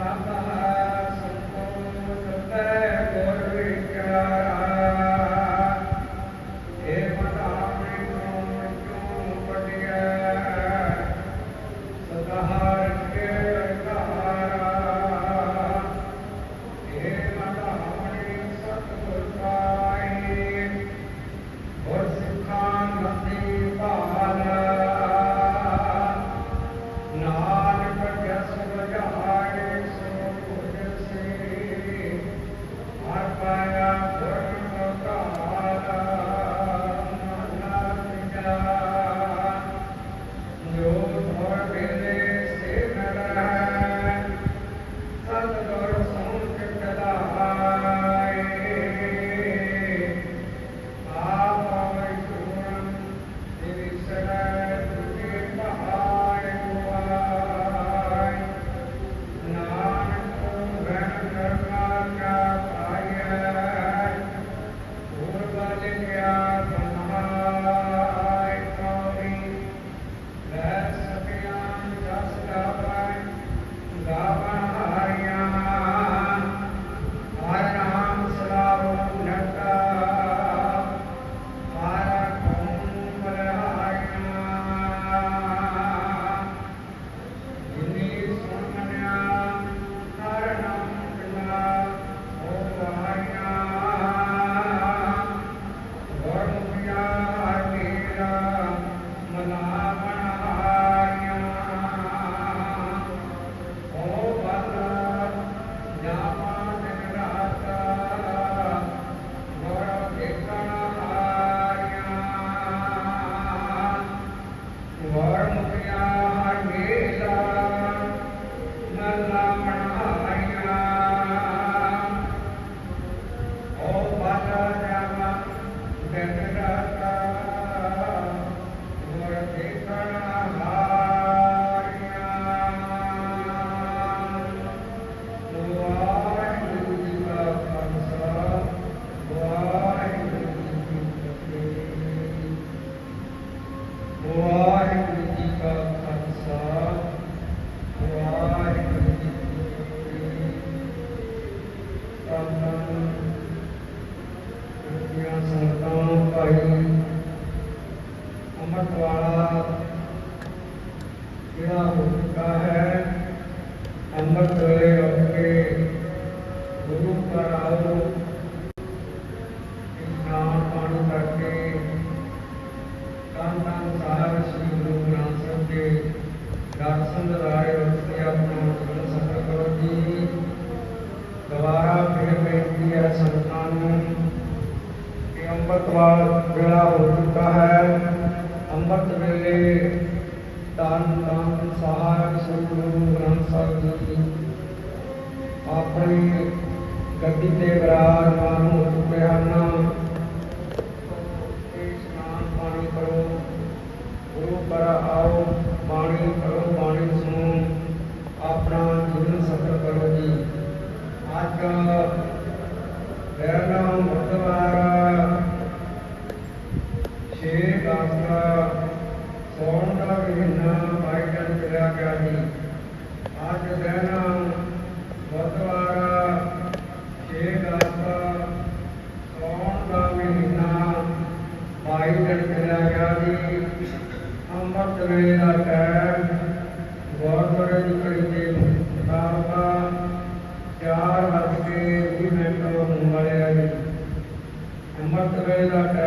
Baba. ਤਨ ਤਨ ਸਾਹਿਬ ਸ੍ਰੀ ਗੁਰੂ ਗ੍ਰੰਥ ਸਾਹਿਬ ਦੇ ਦਰਸ਼ਨ ਰਾਏ ਉਸਤੇ ਆਪਣਾ ਜੀਵਨ ਸਫਲ ਕਰੋ ਜੀ ਦੁਬਾਰਾ ਫਿਰ ਬੇਨਤੀ ਹੈ ਸੰਤਾਂ ਨੂੰ ਕਿ ਅੰਮ੍ਰਿਤਵਾਰ ਵੇਲਾ ਹੋ ਚੁੱਕਾ ਹੈ ਅੰਮ੍ਰਿਤ ਵੇਲੇ ਤਨ ਤਨ ਸਾਹਿਬ ਸ੍ਰੀ ਗੁਰੂ ਗ੍ਰੰਥ ਸਾਹਿਬ ਜੀ ਆਪਣੀ ਗੱਦੀ ਤੇ ਬਰਾਜਮਾਨ ਹੋ ਚੁੱਕੇ ਹਨ ਤੇ ਇਸ਼ਨਾਨ ਪਾਣੀ ਕਰੋ ਗੁਰੂ ਪਰ ਆਓ ਬਾਣੀ ਕਰੋ ਬਾਣੀ ਸੁਣੋ ਆਪਣਾ ਜੀਵਨ ਸਫਲ ਕਰੋ ਜੀ ਅੱਜ ਪਹਿਲਾ ਛੇ 6 ਸੌਣ ਦਾ ਮਹੀਨਾ ਬਾਈ ਜਨ ਗਿਆ ਜੀ। ਅੱਜ ਦਿਨ ਬੁੱਧਵਾਰ 6 ਅਗਸਤ ਸੌਣ ਦਾ ਮਹੀਨਾ ਬਾਈ ਜਨ ਚਲਿਆ ਗਿਆ ਜੀ। ਅੰਮ੍ਰਿਤ ਵੇਲੇ ਦਾ ಬೇಡ